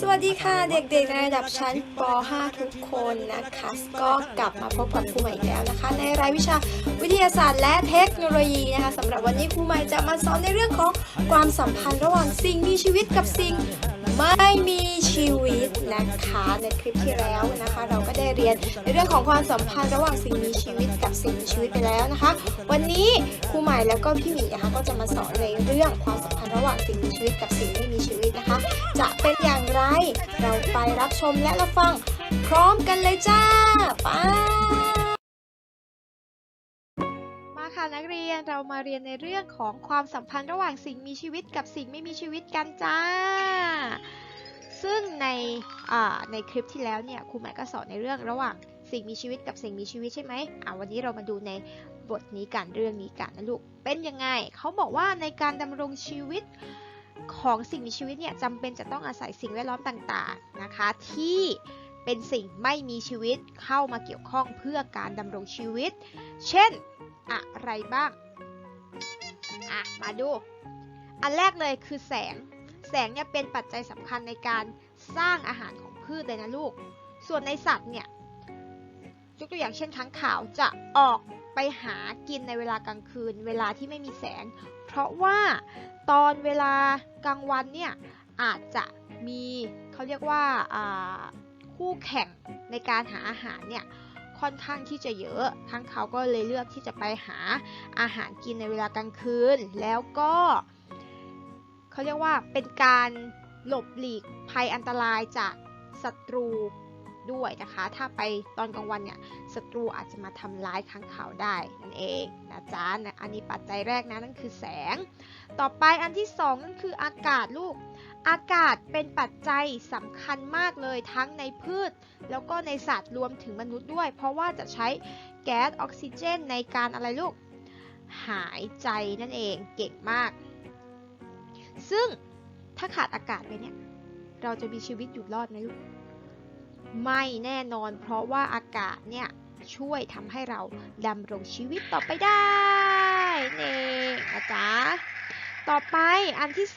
สวัสดีค่ะเด็กๆในระดับชั้นป .5 ทุกคนนะคะ ก็กลับมาพบกับครูใหม่อีกแล้วนะคะ ในรายวิชาวิทยาศาสตร์และเทคโนโลยีนะคะสำหรับวันนี้ครูใหม่จะมาสอนในเรื่องของความสัมพันธ์ระหว่างสิ่งมีชีวิตกับสิ่งไม่มีชีวิตนะคะในคลิปที่แล้วนะคะ เราก็ได้เรียนในเรื่องของความสัมพันธ์ระหว่างสิ่งมีชีวิตกับสิ่งมีชีวิตไปแล้วนะคะ วันนี้ครูใหม่แล้วก็พี่หมีนะคะก็จะมาสอนในเรื่องความสัมพันธ์ระหว่างสิ่งมีชีวิตกับสิ่งไม่มีชีวิต จะเป็นอย่างไร เราไปรับชมและรับฟัง พร้อมกันเลยจ้าไปมาค่ะนักเรียนเรามาเรียนในเรื่องของความสัมพันธ์ระหว่างสิ่งมีชีวิตกับสิ่งไม่มีชีวิตกันจ้า ซึ่งในในคลิปที่แล้วเนี่ยครูหมายก็สอนในเรื่องระหว่างสิ่งมีชีวิตกับสิ่งมีชีวิตใช่ไหมอ่าวันนี้เรามาดูในบทนี้กันเรื่องนี้กันนะลูก เป็นยังไง เขาบอกว่าในการดำรงชีวิต ของสิ่งมีชีวิตเนี่ยจำเป็นจะต้องอาศัยสิ่งแวดล้อมต่างๆนะคะ ที่เป็นสิ่งไม่มีชีวิตเข้ามาเกี่ยวข้องเพื่อการดำรงชีวิต เช่นอะไรบ้างอะมาดู อันแรกเลยคือแสง แสงเนี่ยเป็นปัจจัยสำคัญในการสร้างอาหารของพืชเลยนะลูก ส่วนในสัตว์เนี่ยยกตัวอย่างเช่นค้างข่าวจะออกไปหากินในเวลากลางคืน เวลาที่ไม่มีแสง เพราะว่าตอนเวลากลางวันเนี่ยอาจจะมีเขาเรียกว่าอ่าคู่แข่งในการหาอาหารเนี่ยค่อนข้างที่จะเยอะทั้งเขาก็เลยเลือกที่จะไปหาอาหารกินในเวลากลางคืน แล้วก็เขาเรียกว่าเป็นการหลบหลีกภัยอันตรายจากศัตรู ด้วยนะคะ ถ้าไปตอนกลางวันเนี่ยศัตรูอาจจะมาทำร้ายค้างคาวได้นั่นเองนะจ๊ะนะอันนี้ปัจจัยแรกนะนั่นคือแสง ต่อไปอันที่สองนั่นคืออากาศลูก อากาศเป็นปัจจัยสำคัญมากเลยทั้งในพืช แล้วก็ในสัตว์รวมถึงมนุษย์ด้วย เพราะว่าจะใช้แก๊สออกซิเจนในการอะไรลูกหายใจนั่นเองเก่งมาก ซึ่งถ้าขาดอากาศไปเนี่ย เราจะมีชีวิตอยู่รอดไหมลูก ไม่แน่นอน เพราะว่าอากาศเนี่ยช่วยทำให้เราดำรงชีวิตต่อไปได้นี่เองนะจ๊ะต่อไปอันที่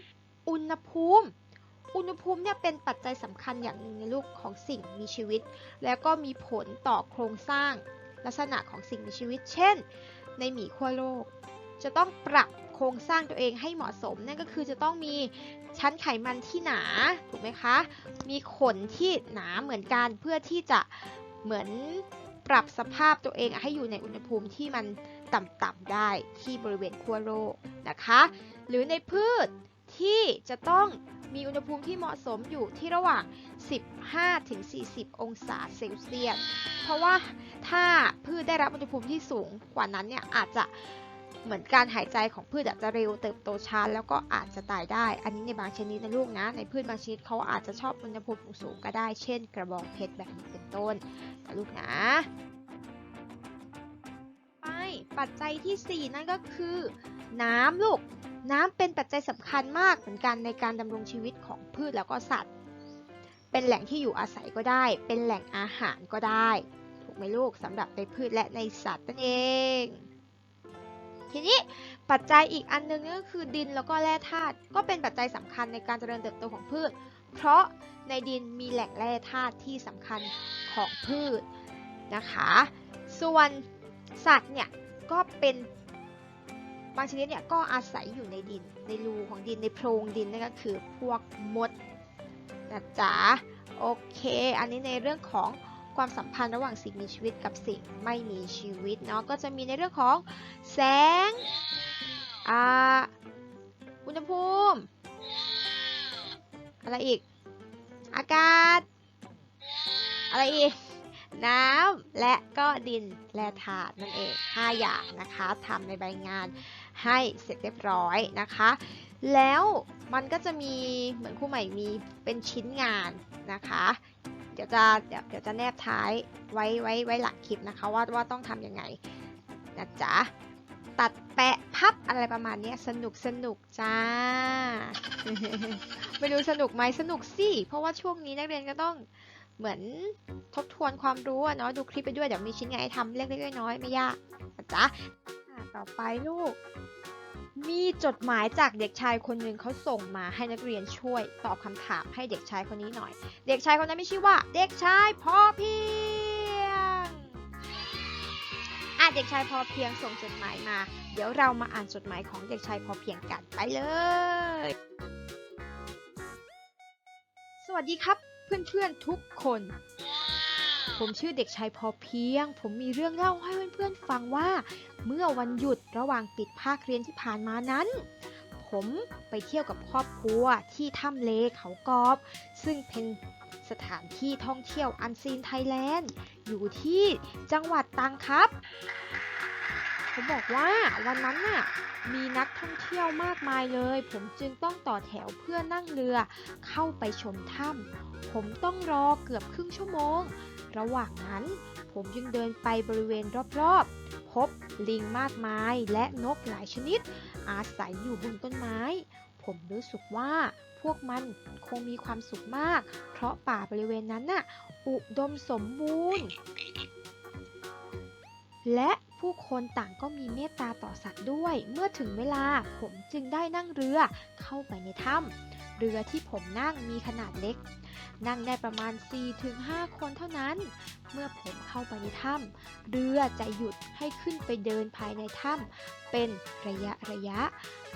3 อุณหภูมิ อุณหภูมิเนี่ยเป็นปัจจัยสำคัญอย่างหนึ่งในลูกของสิ่งมีชีวิต แล้วก็มีผลต่อโครงสร้างลักษณะของสิ่งมีชีวิต เช่น ในหมีขั้วโลก จะต้องปรับโครงสร้างตัวเองให้เหมาะสม นั่นก็คือจะต้องมี ชั้นไขมันที่หนาถูกไหมคะ มีขนที่หนาเหมือนกันเพื่อที่จะเหมือนปรับสภาพตัวเองให้อยู่ในอุณหภูมิที่มันต่ำๆได้ที่บริเวณขั้วโลกนะคะ หรือในพืชที่จะต้องมีอุณหภูมิที่เหมาะสมอยู่ที่ระหว่าง 15-40 องศาเซลเซียส เพราะว่าถ้าพืชได้รับอุณหภูมิที่สูงกว่านั้นเนี่ยอาจจะ เหมือนการหายใจของพืชอาจจะเร็วเติบโตช้าแล้วก็อาจจะตายได้ อันนี้ในบางชนิดนะลูกนะ ในพืชบางชนิดเขาอาจจะชอบอุณหภูมิสูงก็ได้ เช่น กระบองเพชรแบบนี้เป็นต้นนะลูกนะไปปัจจัยที่ 4 นั่นก็คือ น้ำลูก น้ำเป็นปัจจัยสำคัญมากเหมือนกันในการดำรงชีวิตของพืชแล้วก็สัตว์ เป็นแหล่งที่อยู่อาศัยก็ได้ เป็นแหล่งอาหารก็ได้ ถูกไหมลูกสำหรับในพืชและในสัตว์นั่นเอง ทีนี้ปัจจัยอีกอันหนึงก็คือดินแล้วก็แร่ธาตุก็เป็นปัจจัยสำคัญในการเจริญเติบโตของพืช เพราะในดินมีแหล่งแร่ธาตุที่สำคัญของพืชนะคะ ส่วนสัตว์เนี่ยก็เป็นบางชนิดเนี่ยก็อาศัยอยู่ในดินในรูของดินในโพรงดินนั่นก็คือพวกมดนะจ๊ะโอเค อันนี้ในเรื่องของ ความสัมพันธ์ระหว่างสิ่งมีชีวิตกับสิ่งไม่มีชีวิตเนาะก็จะมีในเรื่องของแสงอ่าอุณหภูมิ อะไรอีก อากาศ อะไรอีก น้ำและก็ดินและธาตุนั่นเอง 5 อย่างนะคะทำในใบงานให้เสร็จเรียบร้อยนะคะ แล้วมันก็จะมีเหมือนครูใหม่มีเป็นชิ้นงานนะคะ ดี๋ยวจะเดี๋ยวเดี๋ยวจะแนบท้ายไว้ไว้ไว้หลังคลิปนะคะ ว่าว่าต้องทำยังไงนะจ๊ะตัดแปะพับอะไรประมาณนี้สนุกสนุกจ้า ไม่รู้สนุกไหมสนุกสิ เพราะว่าช่วงนี้นักเรียนก็ต้องเหมือนทบทวนความรู้เนาะดูคลิปไปด้วยเดี๋ยวมีชิ้นงานให้ทำเล็กๆน้อยๆไม่ยากนะจ๊ะต่อไปลูก มีจดหมายจากเด็กชายคนหนึ่งเขาส่งมาให้นักเรียนช่วย ตอบคำถามให้เด็กชายคนนี้หน่อย เด็กชายคนนั้นมีชื่อว่า เด็กชายพอเพียงอะเด็กชายพอเพียงส่งจดหมายมา เดี๋ยวเรามาอ่านจดหมายของเด็กชายพอเพียงกันไปเลย สวัสดีครับเพื่อนๆทุกคน ผมชื่อเด็กชายพอเพียง ผมมีเรื่องเล่าให้เพื่อนๆฟังว่า เมื่อวันหยุดระหว่างปิดภาคเรียนที่ผ่านมานั้น ผมไปเที่ยวกับครอบครัวที่ถ้ำเลเขากอบ ซึ่งเป็นสถานที่ท่องเที่ยวอันซีนไทยแลนด์ อยู่ที่จังหวัดตรังครับ ผมบอกว่าวันนั้นน่ะมีนักท่องเที่ยวมากมายเลย ผมจึงต้องต่อแถวเพื่อนั่งเรือเข้าไปชมถ้ำผมต้องรอเกือบครึ่งชั่วโมง ระหว่างนั้น ผมยังเดินไปบริเวณรอบๆ พบลิงมากมายและนกหลายชนิด อาศัยอยู่บนต้นไม้ ผมรู้สึกว่าพวกมันคงมีความสุขมาก เพราะป่าบริเวณนั้นน่ะอุดมสมบูรณ์ และ ผู้คนต่างก็มีเมตตาต่อสัตว์ด้วย เมื่อถึงเวลาผมจึงได้นั่งเรือเข้าไปในถ้ำเรือที่ผมนั่งมีขนาดเล็ก นั่งได้ประมาณ 4-5 คนเท่านั้น เมื่อผมเข้าไปในถ้ำเรือจะหยุดให้ขึ้นไปเดินภายในถ้ำเป็นระยะระยะ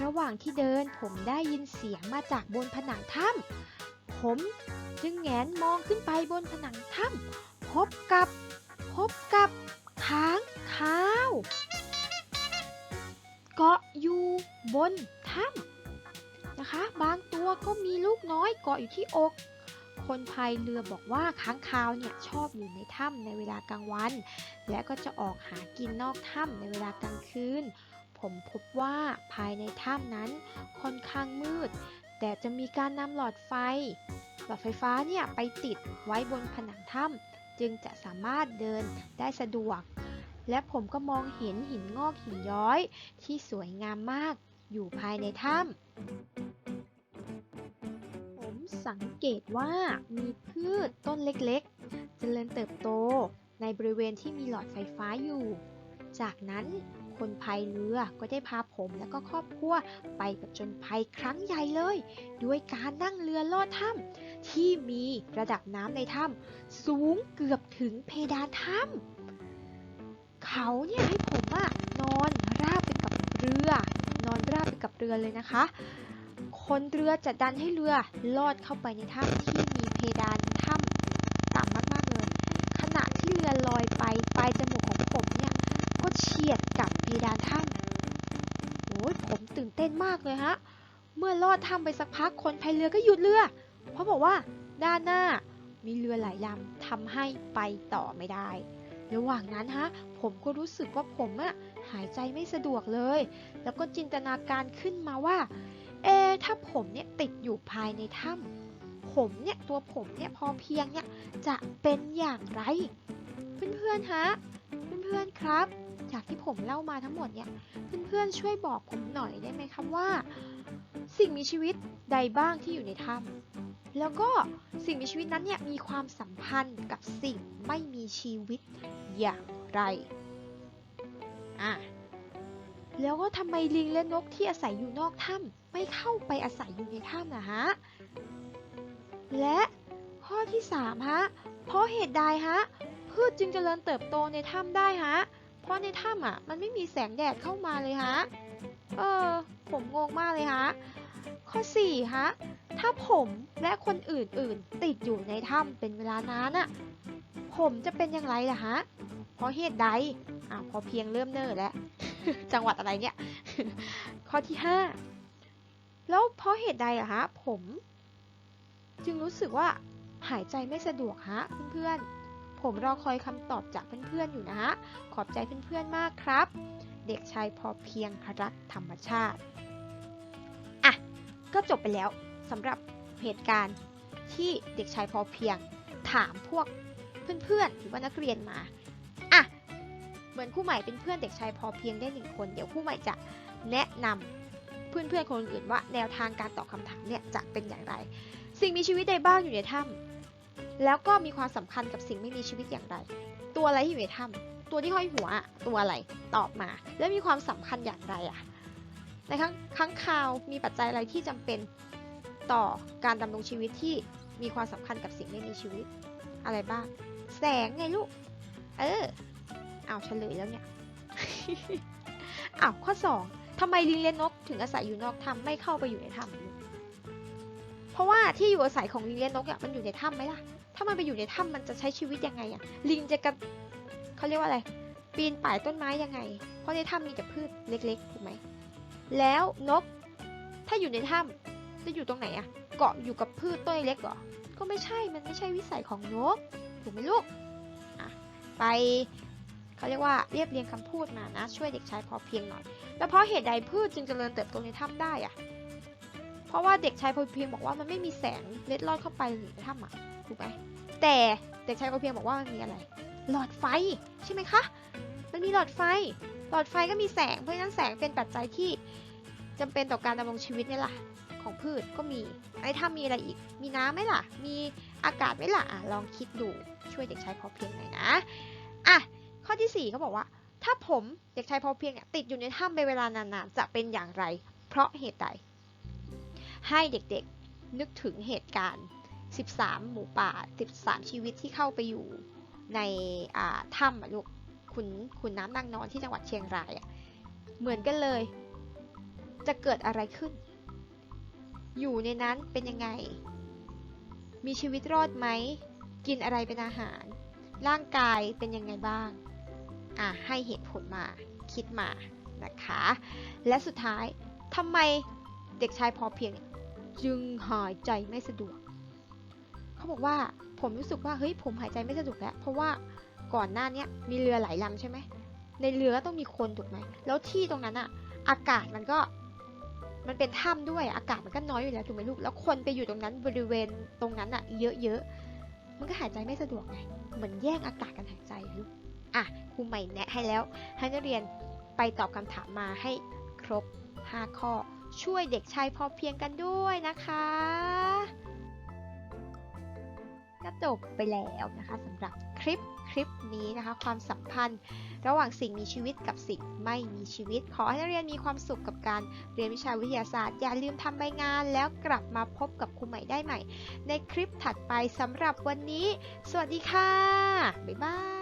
ระหว่างที่เดินผมได้ยินเสียงมาจากบนผนังถ้ำผมจึงแงนมองขึ้นไปบนผนังถ้ำพบกับ พบกับค้าง คาวเกาะอยู่บนถ้ำนะคะ บางตัวก็มีลูกน้อยเกาะอยู่ที่อก คนพายเรือบอกว่าค้างคาวเนี่ยชอบอยู่ในถ้ำในเวลากลางวัน และก็จะออกหากินนอกถ้ำในเวลากลางคืน ผมพบว่าภายในถ้ำนั้นค่อนข้างมืด แต่จะมีการนำหลอดไฟ หลอดไฟฟ้าเนี่ยไปติดไว้บนผนังถ้ำจึงจะสามารถเดินได้สะดวก และผมก็มองเห็นหินงอกหินย้อย ที่สวยงามมากอยู่ภายในถ้ำผมสังเกตว่ามีพืชต้นเล็กๆ เจริญเติบโตในบริเวณที่มีหลอดไฟฟ้าอยู่ จากนั้นคนพายเรือก็ได้พาผมและก็ครอบครัวไปผจญภัยครั้งใหญ่เลย ด้วยการนั่งเรือลอดถ้ำที่มีระดับน้ำในถ้ำสูงเกือบถึงเพดานถ้ำ เขาเนี่ยให้ผมอะนอนราบไปกับเรือ นอนราบไปกับเรือเลยนะคะ คนเรือจะดันให้เรือลอดเข้าไปในถ้ำที่มีเพดานถ้ำต่ำมากๆเลย ขณะที่เรือลอยไปปลายจมูกของผมเนี่ยก็เฉียดกับเพดานถ้ำโอ้ยผมตื่นเต้นมากเลยฮะเมื่อลอดถ้ำไปสักพักคนพายเรือก็หยุดเรือ เพราะบอกว่าด้านหน้ามีเรือหลายลำทำให้ไปต่อไม่ได้ ระหว่างนั้นฮะ ผมก็รู้สึกว่าผมอะหายใจไม่สะดวกเลย แล้วก็จินตนาการขึ้นมาว่า เอ ถ้าผมเนี่ยติดอยู่ภายในถ้ำผมเนี่ยตัวผมเนี่ยพอเพียงเนี่ยจะเป็นอย่างไร เพื่อนๆฮะ เพื่อนๆครับ จากที่ผมเล่ามาทั้งหมดเนี่ย เพื่อนๆช่วยบอกผมหน่อยได้ไหมครับว่า สิ่งมีชีวิตใดบ้างที่อยู่ในถ้ำ แล้วก็สิ่งมีชีวิตนั้นเนี่ยมีความสัมพันธ์กับสิ่งไม่มีชีวิตอย่างไรอะแล้วก็ทำไมลิงและนกที่อาศัยอยู่นอกถ้ำไม่เข้าไปอาศัยอยู่ในถ้ำนะฮะ และข้อที่3ฮะ เพราะเหตุใดฮะ พืชจึงเจริญเติบโตในถ้ำได้ฮะ เพราะในถ้ำอะมันไม่มีแสงแดดเข้ามาเลยฮะ เออ ผมงงมากเลยฮะ ข้อ4ฮะ ถ้าผมและคนอื่นๆ ติดอยู่ในถ้ำเป็นเวลานานอะผมจะเป็นอย่างไรล่ะฮะ เพราะเหตุใดอะพอเพียงเริ่มเนิ่อแล้ว จังหวัดอะไรเนี่ย ข้อที่5แล้วเพราะเหตุใดอะฮะ ผม จึงรู้สึกว่าหายใจไม่สะดวกฮะเพื่อนๆ ผมรอคอยคำตอบจากเพื่อนๆอยู่นะฮะ ขอบใจเพื่อนๆมากครับ เด็กชายพอเพียงรักธรรมชาติ อะ ก็จบไปแล้ว สำหรับเหตุการณ์ที่เด็กชายพอเพียงถามพวกเพื่อนๆหรือว่านักเรียนมาอะเหมือนคู่ใหม่เป็นเพื่อนเด็กชายพอเพียงได้หนึ่งคน เดี๋ยวคู่ใหม่จะแนะนำเพื่อนๆคนอื่นว่าแนวทางการตอบคำถามเนี่ยจะเป็นอย่างไร สิ่งมีชีวิตใดบ้างอยู่ในถ้ำแล้วก็มีความสำคัญกับสิ่งไม่มีชีวิตอย่างไร ตัวอะไรที่อยู่ในถ้ำตัวที่ห้อยหัวตัวอะไรตอบมา แล้วมีความสำคัญอย่างไรอะในครั้งครั้งคราวมีปัจจัยอะไรที่จำเป็น ต่อการดำรงชีวิตที่มีความสำคัญกับสิ่งไม่มีชีวิต อะไรบ้าง แสงไงลูก เออเอาเฉลยแล้วเนี่ยอ้าวข้อ 2ทำไมลิงและนกถึงอาศัยอยู่นอกถ้ำไม่เข้าไปอยู่ในถ้ำลูกเพราะว่าที่อยู่อาศัยของลิงและนกอะมันอยู่ในถ้ำไหมล่ะ ถ้ามันไปอยู่ในถ้ำมันจะใช้ชีวิตยังไงอะ ลิงจะกระเขาเรียกว่าอะไร ปีนป่ายต้นไม้ยังไง เพราะในถ้ำมีแต่พืชเล็กๆถูกไหม แล้วนก ถ้าอยู่ในถ้ำ จะอยู่ตรงไหนอะเกาะอยู่กับพืชต้นเล็กเหรอ ก็ไม่ใช่ มันไม่ใช่วิสัยของนก ถูกไหมลูกอะไปเขาเรียกว่าเรียบเรียงคำพูดมานะ ช่วยเด็กชายพอเพียงหน่อย แล้วเพราะเหตุใดพืชจึงเจริญเติบโตในถ้ำได้อะเพราะว่าเด็กชายพอเพียงบอกว่ามันไม่มีแสงเล็ดลอดเข้าไปในถ้ำอะถูกไหมแต่เด็กชายพอเพียงบอกว่ามันมีอะไร หลอดไฟใช่ไหมคะ มันมีหลอดไฟ หลอดไฟก็มีแสงเพราะฉะนั้นแสงเป็นปัจจัยที่จำเป็นต่อการดำรงชีวิตนี่แหละ ของพืชก็มีไอ้ถ้ามีอะไรอีก มีน้ำไหมล่ะ มีอากาศไหมล่ะอะลองคิดดูช่วยเด็กชายพอเพียงหน่อยนะอะข้อที่สี่เขาบอกว่า ถ้าผมเด็กชายพอเพียงเนี่ยติดอยู่ในถ้ำเป็นเวลานานๆจะเป็นอย่างไร เพราะเหตุใด ให้เด็กๆนึกถึงเหตุการณ์ 13 หมูป่า 13 ชีวิตที่เข้าไปอยู่ในถ้ำลูกขุนขุนน้ำนางนอนที่จังหวัดเชียงรายอะเหมือนกันเลย จะเกิดอะไรขึ้น อยู่ในนั้นเป็นยังไง มีชีวิตรอดไหม กินอะไรเป็นอาหาร ร่างกายเป็นยังไงบ้าง อะให้เหตุผลมา คิดมา นะคะ และสุดท้ายทำไมเด็กชายพอเพียงจึงหายใจไม่สะดวก เขาบอกว่าผมรู้สึกว่าเฮ้ยผมหายใจไม่สะดวกแล้วเพราะว่าก่อนหน้านี้มีเรือหลายลำใช่ไหมในเรือก็ต้องมีคนถูกไหมแล้วที่ตรงนั้นอะอากาศมันก็ มันเป็นถ้ำด้วยอากาศมันก็น้อยอยู่แล้วถูกไหมลูกแล้วคนไปอยู่ตรงนั้นบริเวณตรงนั้นอะเยอะๆมันก็หายใจไม่สะดวกไงเหมือนแย่งอากาศกันหายใจลูกอะครูใหม่แนะให้แล้วให้นักเรียนไปตอบคำถามมาให้ครบ 5 ข้อ ช่วยเด็กชายพอเพียงกันด้วยนะคะก็จบไปแล้วนะคะสำหรับคลิป คลิปนี้นะคะ ความสัมพันธ์ ระหว่างสิ่งมีชีวิตกับสิ่งไม่มีชีวิต ขอให้นักเรียนมีความสุขกับการเรียนวิชาวิทยาศาสตร์ อย่าลืมทำใบงาน แล้วกลับมาพบกับครูใหม่ได้ใหม่ ในคลิปถัดไปสำหรับวันนี้ สวัสดีค่ะ บ๊ายบาย